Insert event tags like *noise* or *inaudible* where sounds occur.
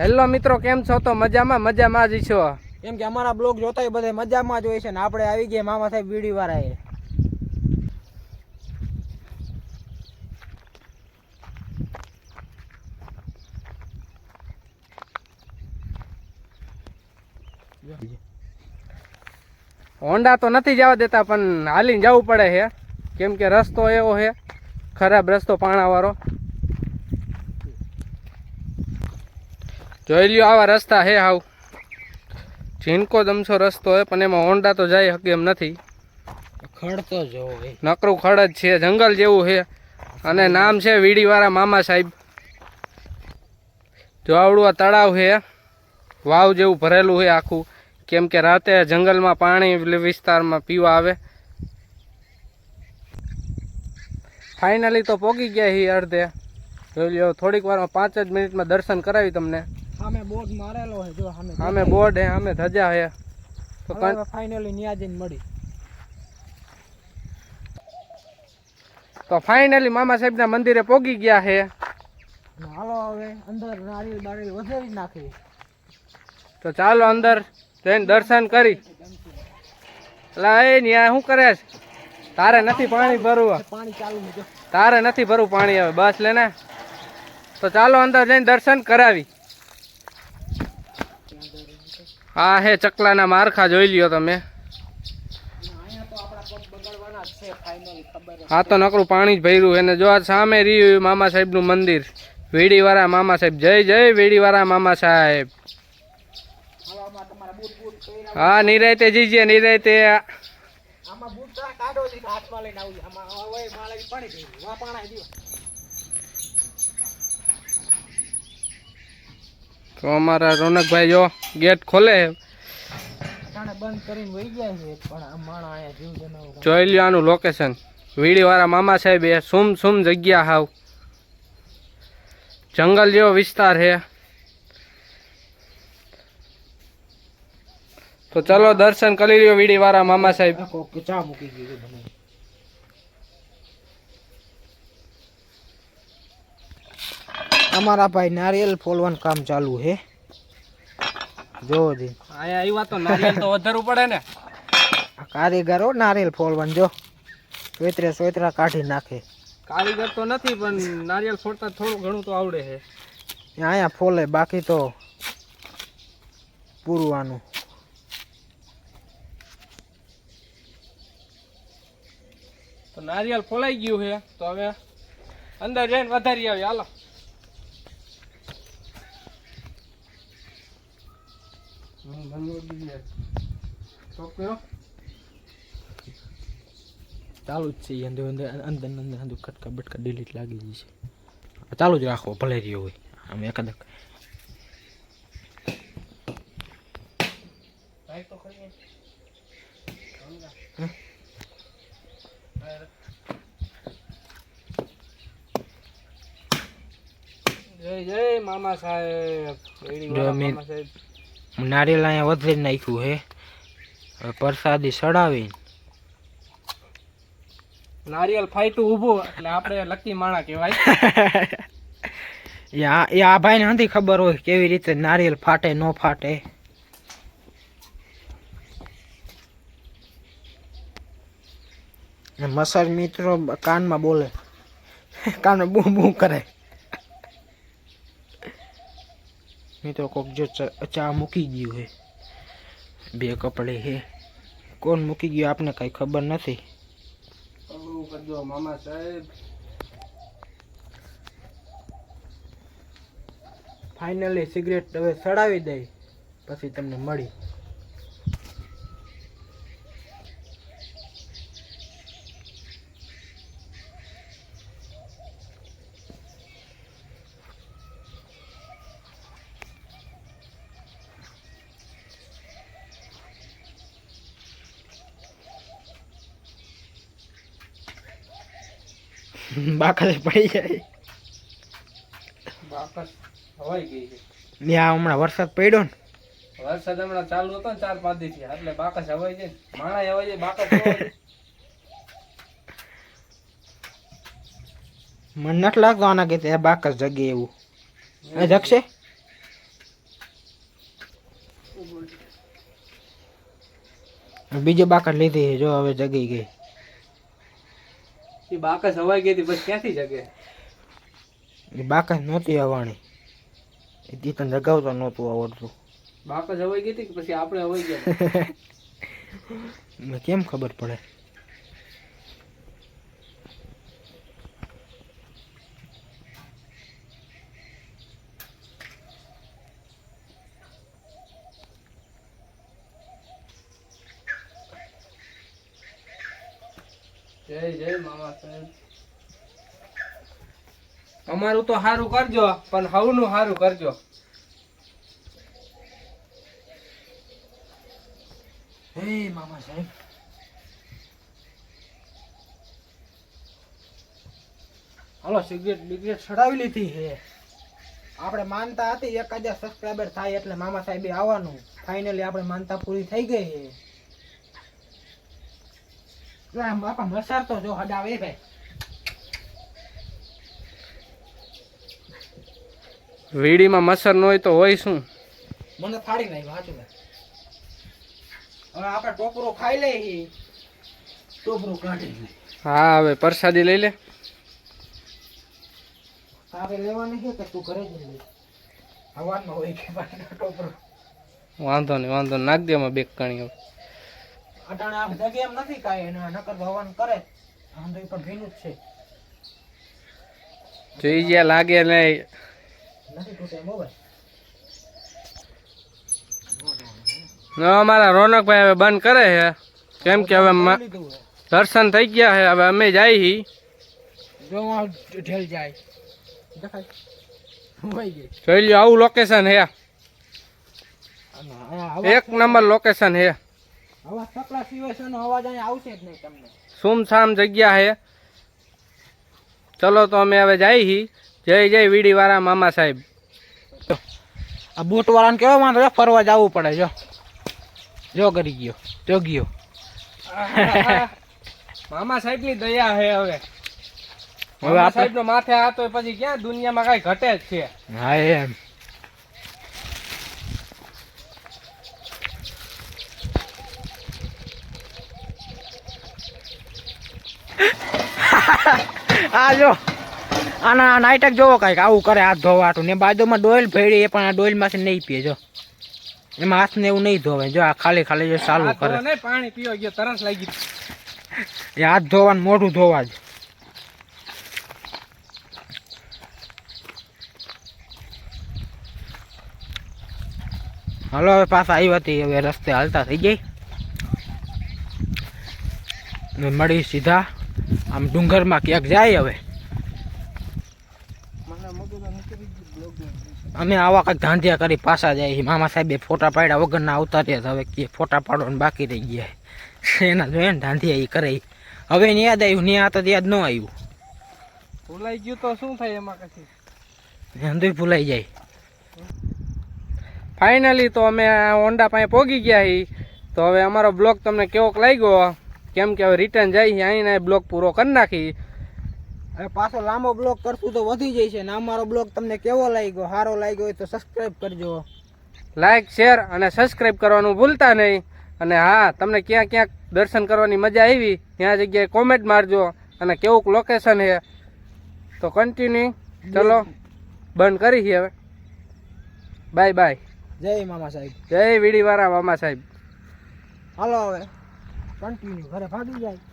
Hello મિત્રો કેમ છો? તો મજામાં? મજામાં જ છો? કેમ કે અમારા બ્લોગ જોતા હોય બધા મજામાં જ હોય છે ને આપણે આવી ગયા મામા સાહેબ વીડી વાળા હોન્ડા તો નથી જવા દેતા પણ હાલીને જવું પડે છે. કેમ કે રસ્તો એવો છે ખરાબ રસ્તો પાણાવાળો. જોઈ લ્યો આવા રસ્તા છે હાવ. ઝીણકો દમસો રસ્તો હોય પણ એમાં ઓંડા તો જાય શકે એમ નથી. ખડતો જોવો નકરું ખડ જ છે જંગલ જેવું છે અને નામ છે વીડીવાળા મામા સાહેબ. જો આવડું આ તળાવ છે વાવ જેવું ભરેલું છે આખું. કેમ કે રાતે જંગલમાં પાણી વિસ્તારમાં પીવા આવે. ફાઇનલી તો પોગી ગયા છીએ અડધે. જોઈ લ્યો થોડીક વારમાં પાંચ જ મિનિટમાં દર્શન કરાવી તમને. સામે બોર્ડ મારેલો છે જો સામે સામે બોર્ડ હે સામે ધજા હે. તો ફાઇનલી ન્યા જઈને મળી. તો ફાઇનલી મામા સાહેબના મંદિરે પોગી ગયા હે. હાલો હવે અંદર નારિયેલ બારિયેલ વધારી નાખી. તો ચાલો અંદર જઈને દર્શન કરી. એટલે એ ન્યા શું કરે છે? તારે નથી પાણી ભરવું પાણી ચાલુ તારે નથી ભરવું પાણી હવે બસ લેને તો ચાલો અંદર જઈને દર્શન કરાવી. આ હે ચકલાના મારખા જોઈ લ્યો તમે. હા તો નકરું પાણી જ ભર્યું એને જો આ સામે રહ્યું મામા સાહેબનું મંદિર. વેડીવાળા મામા સાહેબ. જય જય વેડીવાળા મામા સાહેબ. હા, નિરાયતે જીજે, નિરાયતે. તો અમારા રોનકભાઈ જો ગેટ ખોલે. જોઈ લ્યો આનું લોકેશન વીડીવાળા મામા સાહેબ એ સુમ સુમ જગ્યા હાવ. જંગલ જેવો વિસ્તાર છે. તો ચલો દર્શન કરી લ્યો વીડીવાળા મામા સાહેબ. ચા મૂકી ગયું અમારા ભાઈ નારિયેલ ફોલવાનું કામ ચાલુ છે. જોવો જી. અહીંયા આવ્યા તો નારિયેલ તો વધારવું પડે ને. કારીગરો નારિયેલ ફોલવાનું જો. સોતરે સોતરા કાઢી નાખે. કારીગર તો નથી પણ નારિયેલ ફોડતા થોડું ઘણું તો આવડે છે. અહીંયા ફોલે બાકી તો પૂરવાનું. તો નારિયેલ ફોલાઈ ગયું છે તો હવે અંદર જઈને વધારી આવી હાલો. ચાલુ જ છે અંદર અંદર અંદર અંદર અંદર ખટકા બટકા ડિલીટ લાગી ગઈ છે. ચાલુ જ રાખો ભલે રહ્યો હોય. આમ સાહેબ. નારિયેલ અહીંયા વધરી નાખ્યું હે. પ્રસાદી ચડાવી નારિયેલ ફાઈટું ઊભું, એટલે આપણે લકી માણા કહેવાય. એ આ ભાઈને નથી ખબર હોય કેવી રીતે નારિયેલ ફાટે, ન ફાટે. ને મસાજ મિત્રો કાનમાં બોલે. કાનમાં બૂ બૂ કરે. મિત્રો કોક જો ચા મૂકી ગયું હે. બે કપડે હે. કોણ મૂકી ગયું આપને કઈ ખબર નથી. કરજો મામા સાહેબ. ફાઇનલી સિગરેટ હવે ચડાવી દઈ પછી તમને મળી. *laughs* બાકસ પડી જાય. બાકસ હવાઈ ગઈ છે. ત્યાં હમણાં વરસાદ પડ્યો ને. વરસાદ હમણાં ચાલુ હતો ને ચાર પાંચ દિવસ એટલે બાકસ હવાઈ જાય. માણા હવાઈ જાય બાકસ મન નથી લાગતો આના કે ત્યાં બાકસ જગે એવું. એ જગશે? બીજો બાકસ લીધી જો હવે જગી ગઈ. એ બાકસ હવાઈ ગઈ હતી પછી ક્યાંથી જગે? એ બાકસ નહોતી આવવાની એ તી તને જગાવતા નહોતું આવડતું. બાકસ હવાઈ ગઈ હતી કે પછી આપણે હવાઈ ગયા? *laughs* કેમ ખબર પડે? જય જય મામા સાહેબ. અમારું તો સારું કરજો પણ હવનું સારું કરજો. હે મામા સાહેબ. હાલો સિગરેટ બિગરેટ ચડાવી લીધી છે આપણે માનતા હતી એક હજાર સબસ્ક્રાઈબર થાય એટલે મામા સાહેબે આવવાનું. ફાઇનલી આપણે માનતા પૂરી થઈ ગઈ છે જો આમ બાપા મસાર જો હડાવે ભાઈ. વીડીમાં મસર ન હોય તો હોય શું? મને ફાડી નાખ્યો સાચું ભાઈ હવે આપણે ટોપરો ખાઈ લઈએ ટોપરો કાઢી હા હવે પ્રસાદી લઈ લે. તારે લેવાની છે કે તું ઘરે જ લઈ હવામાં હોય કે ટોપરો. વાંધો નહીં વાંધો. નાખ દે એમાં બે કણી હવે. અટાણે આ એમ નથી કાંઈ એને નકર ભવન કરે. આમ પણ ભીનું જ છે. જોઈ જ્યાં લાગે ને નથી તૂટે મોબાઈલ ન અમારા રોનકભાઈ હવે બંધ કરે છે. કેમ કે હવે દર્શન થઈ ગયા છે હવે અમે જાય હી. જો ઢેલ જાય. જોઈ લ્યો આવું લોકેશન અવાજ એક નંબર લોકેશન છે. અવાજ સકલા સિવાય અવાજ અહીં આવશે જ નહીં તમને. સુમસામ જગ્યા છે ચલો તો અમે હવે જાય હી. જય જય વીડીવાળા મામા સાહેબ. આ બૂટવાળાને કેવા છે? ફરવા જવું પડે જો. જો કરી ગયો જો ગયો. *laughs* મામા સાહેબની દયા છે હવે. હવે આ આપણે સાહેબ નો માથે હાથ હોય પછી ક્યાં દુનિયામાં કઈ ઘટે જ છે? હા એમ. આ જો આના નાઇટક જોવો કાંઈક આવું કરે હાથ ધોવાટું. ને બાજુમાં ડોયલ ભેડી એ પણ આ ડોયલમાંથી નહીં પીએ જો. એમાં હાથને એવું નહીં ધોવે જો આ ખાલી ખાલી જો ચાલુ કરે. પાણી પીવા ગયો તરસ લાગી એ હાથ ધોવાનું મોઢું ધોવા જ. હાલો હવે પાછા આવી હતી હવે રસ્તે હાલતા થઈ ગઈ. મળી સીધા. આમ ડુંગરમાં ક્યાંક જાય હવે. અમે આવા કંઈક ધાંધિયા કરી પાછા જાય મામા સાહેબે ફોટા પાડ્યા વગરના તો હવે કે ફોટા પાડવાનું બાકી રહી ગયા એના જોઈએ ને ધાંધિયા એ કરે હવે ને યાદ આવ્યું ને આ તો યાદ ન આવ્યું. ભૂલાઈ ગયું તો શું થાય એમાં કશી? અંદુ ભૂલાઈ જાય. ફાઇનલી તો અમે હોન્ડા પાસે પહોંચી ગયા હી તો હવે અમારો બ્લોગ તમને કેવોક લાગ્યો? કેમ કે હવે રિટર્ન જાય અહીંને બ્લોક પૂરો કરી નાખી. હવે પાછો લાંબો બ્લોક કરશું તો વધી જાય છે ને અમારો બ્લોક તમને કેવો લાગ્યો સારો લાગ્યો હોય તો સબસ્ક્રાઈબ કરજો. લાઈક શેર અને સબસ્ક્રાઈબ કરવાનું ભૂલતા નહીં. અને હા તમને ક્યાં ક્યાંક દર્શન કરવાની મજા આવી ત્યાં જગ્યાએ કોમેન્ટ મારજો અને કેવુંક લોકેશન છે. તો કન્ટિન્યુ ચલો બંધ કરી હવે. બાય બાય જય મામા સાહેબ. જય વીડીવાળા મામા સાહેબ. હાલો હવે. કન્ટિન્યુ ઘરે ભાગી જાય.